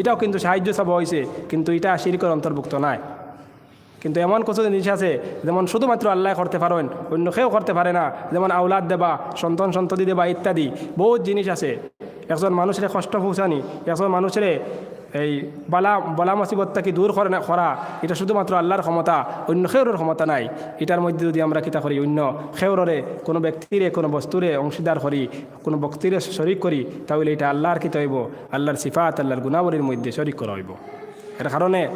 এটাও কিন্তু সাহায্য সব হয়েছে কিন্তু এটা শিরিকর অন্তর্ভুক্ত নাই। কিন্তু এমন কিছু জিনিস আছে, যেমন শুধুমাত্র আল্লাহ করতে পারেন, অন্য কেউ করতে পারে না। যেমন আউলাদ দেবা, সন্তান সন্ততি দেবা ইত্যাদি, বহুত জিনিস আছে। একজন মানুষের কষ্ট পৌঁছানি, একজন মানুষের এই বালা, বলা মুসিবতটা কি দূর করে না, করা? এটা শুধুমাত্র আল্লাহর ক্ষমতা, অন্য খেউরের ক্ষমতা নাই। এটার মধ্যে যদি আমরা কিতা করি, অন্য খেউরে কোনো ব্যক্তিরে, কোনো বস্তুরে অংশীদার করি, কোনো ব্যক্তিরে শরিক করি, তাহলে এটা আল্লাহর কিতা হইব আল্লাহর সিফাত, আল্লাহর গুণাবলীর মধ্যে শরিক করা হইব। এর কারণে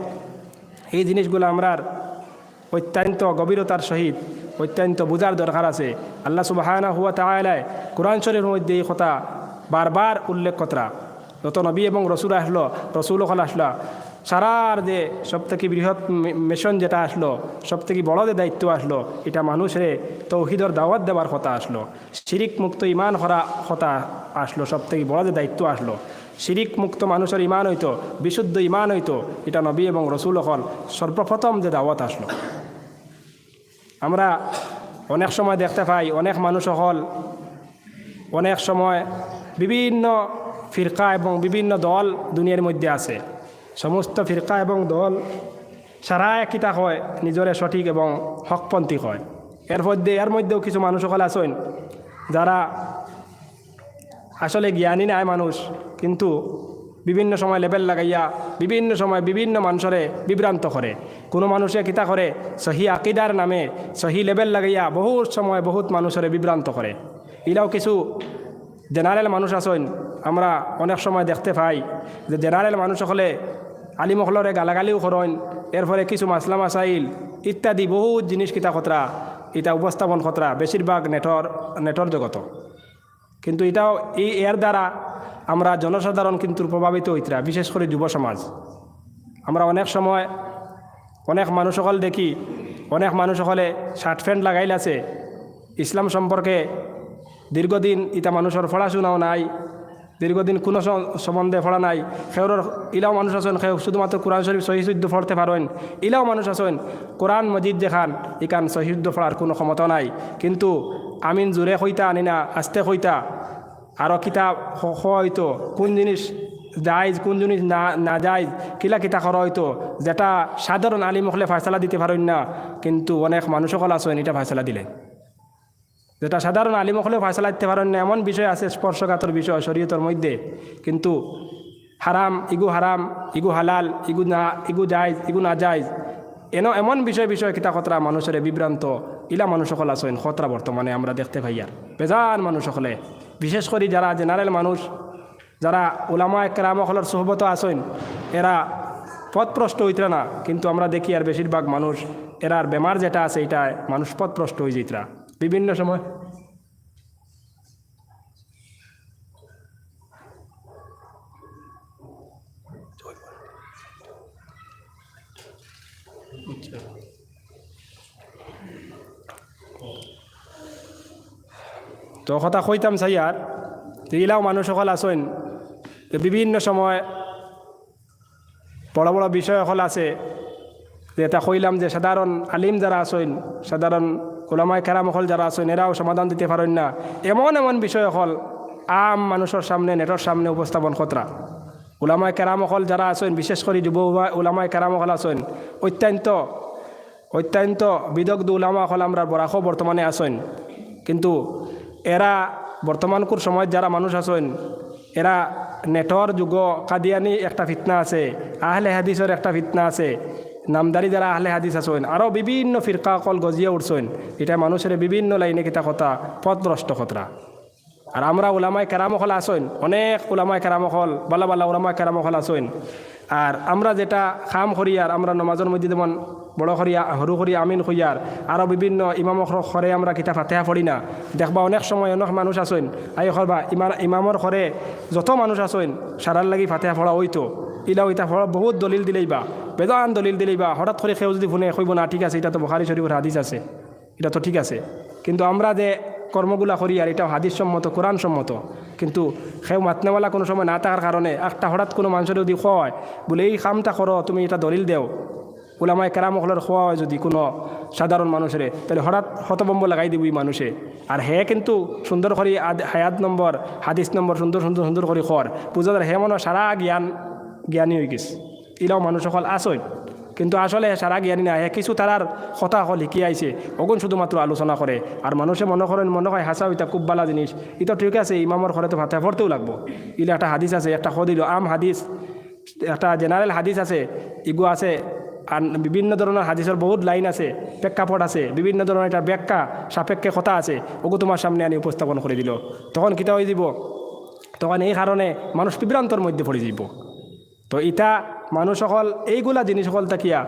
এই জিনিসগুলো আমরার অত্যন্ত গভীরতার সহিত, অত্যন্ত বোঝার দরকার আছে। আল্লাহ সুবাহানা হুয়া তালায় কোরআন শরীফের মধ্যে এই কথা বারবার উল্লেখ কতরা? যত নবী এবং রসুল আসলো, রসুল হল আসলো। সারার যে সব থেকে বৃহৎ মিশন যেটা আসলো সব থেকে বড় যে দায়িত্ব আসলো, এটা মানুষের তৌহিদর দাওয়াত দেওয়ার কথা আসলো। শিরিক মুক্ত ইমান করা কথা আসলো সব থেকে বড় যে দায়িত্ব আসলো। শিরিক মুক্ত মানুষের ইমান হইতো, বিশুদ্ধ ইমান হইতো, এটা নবী এবং রসুল হল সর্বপ্রথম যে দাওয়াত আসলো। আমরা অনেক সময় দেখতে পাই, অনেক মানুষ হল অনেক সময় বিভিন্ন ফিরকা এবং বিভিন্ন দল দুনিয়ার মধ্যে আছে। সমস্ত ফিরকা এবং দল সারা কিতা হয় নিজরে সঠিক এবং হকপন্থী হয় এর মধ্যে, এর মধ্যেও কিছু মানুষ সকল আছেন যারা আসলে জ্ঞানী নাই মানুষ, কিন্তু বিভিন্ন সময় লেবেল লাগাইয়া, বিভিন্ন সময় বিভিন্ন মানুষরে বিভ্রান্ত করে। কোনো মানুষে কিতা করে, সহি আকিদার নামে সহি লেবেল লাগাইয়া বহুত সময় বহুত মানুষরে বিভ্রান্ত করে। ইলাও কিছু জেনারেল মানুষ আছেন আমরা অনেক সময় দেখতে পাই যে জেনারেল মানুষ হলে আলিমহলরে গালাগালিও করেন এরপরে কিছু মাসলা মাসাইল ইত্যাদি বহুত জিনিস কিতা খতরা এটা উপস্থাপন খতরা বেশিরভাগ নেটর নেটর জগত। কিন্তু এটাও এই এর দ্বারা আমরা জনসাধারণ কিন্তু প্রভাবিত হইতরা, বিশেষ করে যুব সমাজ। আমরা অনেক সময় অনেক মানুষ সকল দেখি, অনেক মানুষ সকলে শার্ট প্যান্ট লাগাইল আছে। ইসলাম সম্পর্কে দীর্ঘদিন ইটা মানুষের পড়াশোনাও নাই, দীর্ঘদিন কোনো সম্বন্ধে পড়া নাই সেওর ইলাও মানুষ আছেন সেও শুধুমাত্র কোরআন শরীফ সহিশুদ্ধ পড়তে পারেন, ইলাও মানুষ আছেন, কোরআন মজিদ দেখান, ইকান সহিশুদ্ধ পড়ার কোনো ক্ষমতা নাই। কিন্তু আমিন জোরে হইতা আনি না, আস্তে হইতা আরও কিতাব হয়তো, কোন জিনিস জায়জ কোন জিনিস না না যায়জ কিলা কিতা করা হয়তো, যেটা সাধারণ আলিম হলে ফায়সালা দিতে পারেন না, কিন্তু অনেক মানুষ সকল আছেন, এটা ফায়সালা দিলেন যেটা সাধারণ আলিম হলেও ফায়সালা দিতে পারেন না, এমন বিষয় আছে, স্পর্শকাতর বিষয়, শরীয়তর মধ্যে। কিন্তু হারাম, ইগু হারাম, ইগু হালাল, ইগু না, ইগু জায়জ, ইগু না জায়জ, এন এমন বিষয় বিষয় কিতা খতরা মানুষের বিভ্রান্ত। ইলা মানুষ সকল আছেন, খতরা বর্তমানে আমরা দেখতে পাই আর। বেজান মানুষ সকলে বিশেষ করে যারা জেনারেল মানুষ, যারা ওলামা একরামকলের সোহবত আছেন, এরা পথপ্রষ্ট হইতরা না। কিন্তু আমরা দেখি আর বেশিরভাগ মানুষ, এরার বেমার যেটা আছে এটা মানুষ পথপ্রষ্ট হয়ে যেতরা বিভিন্ন সময়। তো কথা কইতাম চাই আর এগুলাও মানুষ সকল আছেন, যে বিভিন্ন সময় বড় বড় বিষয় সকল আছে, যে এটা কইলাম যে সাধারণ আলিম যারা আছেন সাধারণ ওলামায় কেরাম হল যারা আছেন, এরাও সমাধান দিতে পারেন না। এমন এমন বিষয় হল, আম মানুষের সামনে, নেটর সামনে উপস্থাপন খতরা ওলামায় কেরাম হল যারা আছেন, বিশেষ করে যুব ওলামায় কেরাম হল আছেন, অত্যন্ত অত্যন্ত বিদগ্ধ উলামা হল আমরা বরাখ বর্তমানে আছেন। কিন্তু এরা বর্তমানকুর সময় যারা মানুষ আছেন, এরা নেটর যুগ কাদিয়ানি একটা ফিতনা আছে, আহলে হাদিসের একটা ফিতনা আছে। নামদারি যারা আহলে হাদিস আছেন। আরও বিভিন্ন ফিরকা কল গজিয়ে উঠছেন। এটা মানুষের বিভিন্ন লাইনে কিতা কথা, পথভ্রষ্ট খতরা আর আমরা ওলামায় কেরামখল আসেন অনেক ওলামায় কেরামখল বালা বালা ওলামায় কেরামখল আসেন আর আমরা যেটা খাম করিয়ার আমরা নমাজের মধ্যে যেমন বড় করিয়া সরু করিয়া আমিন করিয়ার আরও বিভিন্ন ইমামক খরে আমরা কিতা ফাতেহা পড়ি না। দেখবা অনেক সময় অনেক মানুষ আসেন আই করবা ইমান ইমামর ঘরে যত মানুষ আসেন সারার লাগি ফাতেহা পড়া হইতো। ইলা ইটা পড়া বহুত দলিল দিলেই বা বেদান দলিল দিলেই বা হঠাৎ করে সেও যদি শুনে, কইব না, ঠিক আছে, এটা তো বখারি শরীফের হাদিস আছে, এটা তো ঠিক আছে। কিন্তু আমরা যে কর্মগুলা করি, আর এটাও হাদিস সম্মত কোরআন সম্মত কিন্তু সেও মাতনেওয়ালা কোনো সময় না থাকার কারণে একটা হঠাৎ কোনো মানুষের যদি হয় বলে, এই কামটা করো, তুমি এটা দলিল দেও। ওলামায় কেরামকলের খোয়া হয় যদি কোনো সাধারণ মানুষের, তাহলে হঠাৎ হতবম্ব লাগাই দিবই মানুষে। আর হে কিন্তু সুন্দর করে হায়াত নম্বর, হাদিস নম্বর সুন্দর সুন্দর সুন্দর করে খর বুঝার হে মনে সারা জ্ঞান, জ্ঞানী হয়ে গেছে। ইলাও মানুষ সকল আসই কিন্তু আসলে সারা জ্ঞানী না কিছু তারার কথা সকল শিকি আইছে অগুন শুধুমাত্র আলোচনা করে আর মানুষে মনে করেন মনে হয় হাসা ইটা খুব বালা জিনিস এটা ঠিক আছে ইমামর ঘরে তো ভাতে পড়তেও লাগবো। ইলে একটা হাদিস আছে একটা সদিল আম হাদিস একটা জেনারেল হাদিস আছে, ইগু আছে আর বিভিন্ন ধরনের হাদিসের বহুত লাইন আছে প্রেক্ষাপট আছে, বিভিন্ন ধরনের একটা ব্যাখ্যা, সাপেক্ষে কথা আছে ওগু তোমার সামনে আনি উপস্থাপন করে দিল। তখন কিতা হয়ে দিব তখন এই কারণে মানুষ বিভ্রান্তর মধ্যে পড়ে যাব। তো ইটা মানুষ সকল, এইগুলা জিনিস সকল থাকিয়া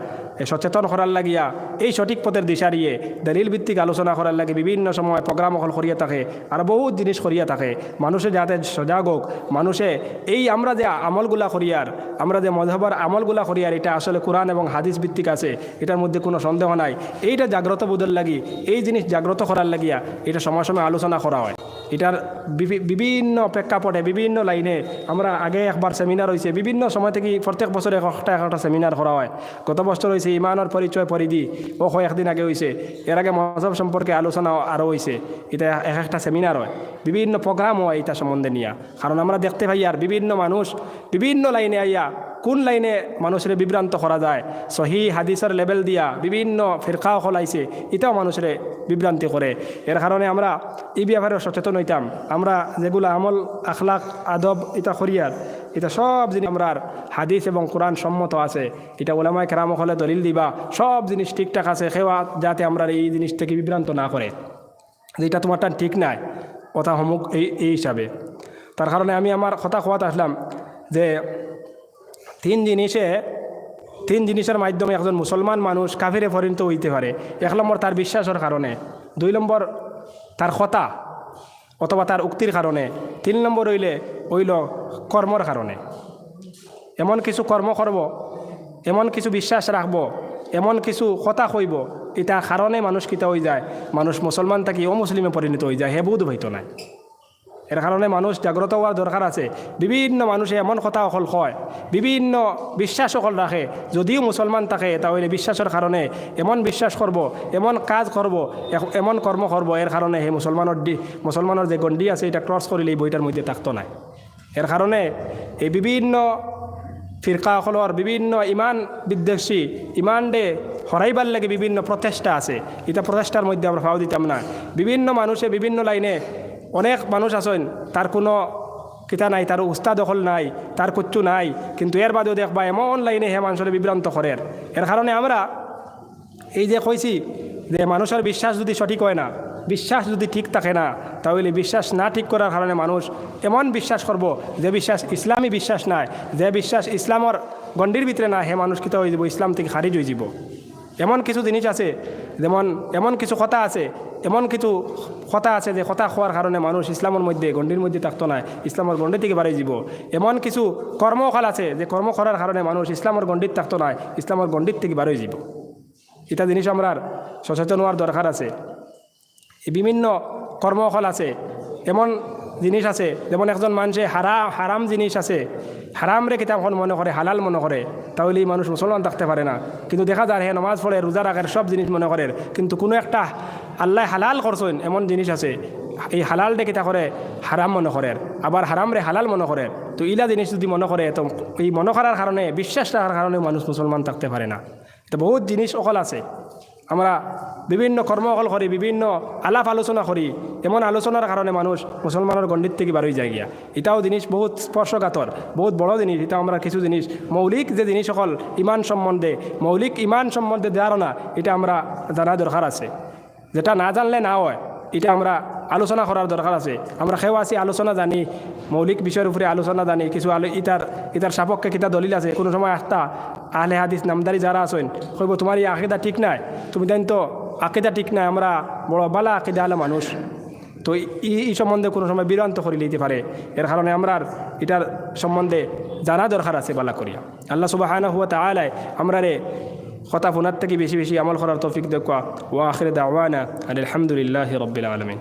সচেতন করার লাগিয়া, এই সঠিক পথের দিশা দিয়ে দলিল ভিত্তিক আলোচনা করার লাগে বিভিন্ন সময় প্রোগ্রাম সকল করিয়া থাকে আর বহুত জিনিস করিয়া থাকে। মানুষে যাতে সজাগ হোক মানুষে এই আমরা যে আমলগুলা করিয়ার আমরা যে মধবর আমলগুলা করিয়ার এটা আসলে কোরআন এবং হাদিস ভিত্তিক আছে, এটার মধ্যে কোনো সন্দেহ নাই। এইটা জাগ্রত বোধের লাগি, এই জিনিস জাগ্রত করার লাগিয়া, এটা সময় সময় আলোচনা করা হয়। এটার বিভি- বিভিন্ন প্রেক্ষাপটে, বিভিন্ন লাইনে আমরা আগে একবার সেমিনার হয়েছে বিভিন্ন সময় থেকে প্রত্যেক বছরে একটা একটা সেমিনার করা হয়। গত বছর হয়েছে ইমানের পরিচয় পরিধি ও একদিন আগে হয়েছে এর আগে মজহব সম্পর্কে আলোচনা আরও হয়েছে এটা এক একটা সেমিনার হয়। বিভিন্ন প্রোগ্রাম হয় এটা সম্বন্ধে নিয়ে। কারণ আমরা দেখতে পাই আর বিভিন্ন মানুষ, বিভিন্ন লাইনে আইয়া কোন লাইনে মানুষের বিভ্রান্ত করা যায়? সহি হাদিসের লেভেল দিয়া বিভিন্ন ফিরকাও খোলাইছে, এটাও মানুষের বিভ্রান্তি করে। এর কারণে আমরা এই ব্যাপারে সচেতন হইতাম। আমরা যেগুলো আমল আখলাক আদব, এটা করিয়ার এটা সব জিনিস আমরা হাদিস এবং কোরআন সম্মত আছে। এটা ওলামায় কেরাম হলে দলিল দিবা, সব জিনিস ঠিকঠাক আছে সেবা যাতে আমরা এই জিনিস থেকে বিভ্রান্ত না করে। যেটা তোমারটা ঠিক নাই কথা সমুখ এই এই হিসাবে। তার কারণে আমি আমার কথা খোয়াতে আসলাম যে তিন জিনিসে, তিন জিনিসের মাধ্যমে একজন মুসলমান মানুষ কাফিরে পরিণত হইতে পারে। এক নম্বর তার বিশ্বাসের কারণে। দুই নম্বর তার কথা অথবা তার উক্তির কারণে। তিন নম্বর হইলে হইল কর্মর কারণে। এমন কিছু কর্ম করব, এমন কিছু বিশ্বাস রাখব, এমন কিছু কথা কইব, এটা কারণে মানুষ কিতা হয়ে যায়, মানুষ মুসলমান থাকি অমুসলিমে পরিণত হয়ে যায়, হে বুধ হইতো নাই। এর কারণে মানুষ জাগ্রত হওয়ার দরকার আছে। বিভিন্ন মানুষে এমন কথা অকল কয়, বিভিন্ন বিশ্বাস অকল রাখে যদিও মুসলমান থাকে, তাহলে বিশ্বাসের কারণে এমন বিশ্বাস করব এমন কাজ করব এমন কর্ম করব এর কারণে সেই মুসলমানের মুসলমানের যে গণ্ডি আছে, এটা ক্রস করিলে এই বইটার মধ্যে থাকতো নাই। এর কারণে এই বিভিন্ন ফিরকাসকলৰ বিভিন্ন ইমান বিদ্বেষী, ইমান দে হরাইবার লাগে বিভিন্ন প্রচেষ্টা আছে। এটা প্রচেষ্টার মধ্যে আমরা ভাও দিতাম না। বিভিন্ন মানুষে বিভিন্ন লাইনে অনেক মানুষ আছেন, তার কোনো কিতা নাই, তার উস্তাদ দখল নাই, তার কুচ্ছু নাই, কিন্তু এর বাদেও দেখবা এমন লাইনে হে মানুষের বিভ্রান্ত করে। এর কারণে আমরা এই যে কইছি যে মানুষের বিশ্বাস যদি সঠিক হয় না, বিশ্বাস যদি ঠিক থাকে না, তাহলে বিশ্বাস না ঠিক করার কারণে মানুষ এমন বিশ্বাস করব যে বিশ্বাস ইসলামী বিশ্বাস নাই, যে বিশ্বাস ইসলামর গণ্ডির ভিতরে না, হে মানুষ কিতা হয়ে যাব, ইসলাম থেকে খারিজ হয়ে যাব। এমন কিছু জিনিস আছে, যেমন এমন কিছু কথা আছে, এমন কিছু কথা আছে যে কথা খোয়ার কারণে মানুষ ইসলামের মধ্যে গণ্ডির মধ্যে থাকতো না ইসলামের গণ্ডি থেকে বাড়ি যাব। এমন কিছু কর্মকাল আছে যে কর্ম করার কারণে মানুষ ইসলামের গণ্ডিত থাকতো না ইসলামের গণ্ডির থেকে বাড়ি যাব। এটা জিনিস আমরা সচেতন হওয়ার দরকার আছে। বিভিন্ন কর্মফল আছে, এমন জিনিস আছে। যেমন একজন মানুষে হারা, হারাম জিনিস আছে। হারাম রে কিতাবখন মনে করে, হালাল মনে করে তাহলে এই মানুষ মুসলমান থাকতে পারে না। কিন্তু দেখা যায়, হে নমাজ পড়ে, রোজা রাখার সব জিনিস মনে করে। কিন্তু কোনো একটা, আল্লাহ হালাল করছেন, এমন জিনিস আছে। এই হালাল ডে কিতা করে? হারাম মনে করে। আবার হারাম রে হালাল মনে করে। তো ইলা জিনিস যদি মনে করে, তো এই মনে করার কারণে, বিশ্বাস রাখার কারণে মানুষ মুসলমান থাকতে পারে না। তো বহুত জিনিস অকল আছে। আমরা বিভিন্ন কর্মকল করি বিভিন্ন আলাপ আলোচনা করি এমন আলোচনার কারণে মানুষ মুসলমানের গণ্ডিত থেকে বারোই যায় গিয়া। এটাও জিনিস বহুত স্পর্শকাতর বহুত বড় জিনিস এটা আমরা কিছু জিনিস মৌলিক যে জিনিস সকল ইমান সম্বন্ধে, মৌলিক ইমান সম্বন্ধে ধারণা এটা আমরা জানা দরকার আছে। যেটা না জানলে না হয় এটা আমরা আলোচনা করার দরকার আছে। আমরা সেও আছি আলোচনা জানি, মৌলিক বিষয়ের উপরে আলোচনা জানি, কিছু আলো ইটার ইটার সাপক্ষে কিতা দলিল আছে। কোনো সময় একটা আহলে হাদিস নামদারি যারা আছেন, কইব তোমার এই আকিদা ঠিক নাই। তুমি জানি তো আকিদা ঠিক নাই, আমরা বড় বালা আকিদা হলে মানুষ। তো এই সম্বন্ধে কোনো সময় বিরান্ত করে লইতে পারে। এর কারণে আমরা এটার সম্বন্ধে জানা দরকার আছে বালা করিয়া। আল্লাহ সুবাহ হুয়া তালায় আমরা রে কথা ফোনার থেকে বেশি বেশি আমল করার তৌফিক দেখা ওয়া আখির দাওয়ানা আলহামদুলিল্লাহ রব্বিল আলমিন